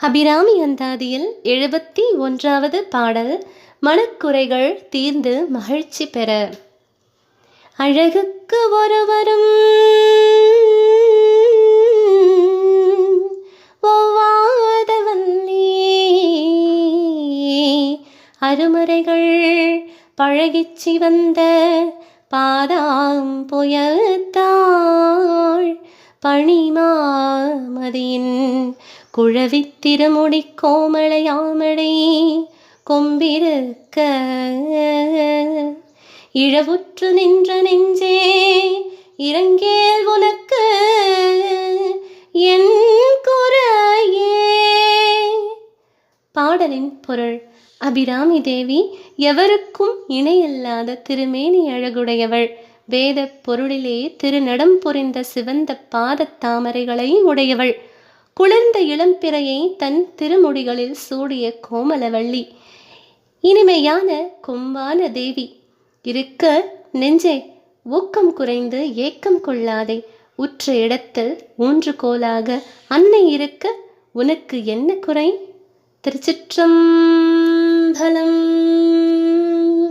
அபிராமி அந்தாதியில் எழுபத்தி ஒன்றாவது பாடல் மனக்குறைகள் தீர்ந்து மகிழ்ச்சி பெற. அழகுக்கு ஒருவரும் அருமுறைகள் பழகிச்சி வந்த பாதாம் புயத்தாள் பணிமாமதியின் குழவித்திருமுடி கோமளையாமடை கொம்பிருக்க இழவுற்று நின்ற நெஞ்சே இறங்கேல் உனக்கு என் குறையே. பாடலின் பொருள் அபிராமி தேவி எவருக்கும் இணையில்லாத திருமேனி அழகுடையவள். வேத பொருளிலே திருநடம் புரிந்த சிவந்த பாத தாமரைகளை உடையவள். குளிர்ந்த இளம்பிறையை தன் திருமுடிகளில் சூடிய கோமலவள்ளி. இனிமையான கொம்பான தேவி. இருக்க நெஞ்சே ஊக்கம் குறைந்து ஏக்கம் கொள்ளாதே. உற்ற இடத்தில் ஊன்றுகோலாக அன்னை இருக்க உனக்கு என்ன குறை? திருச்சிற்றம்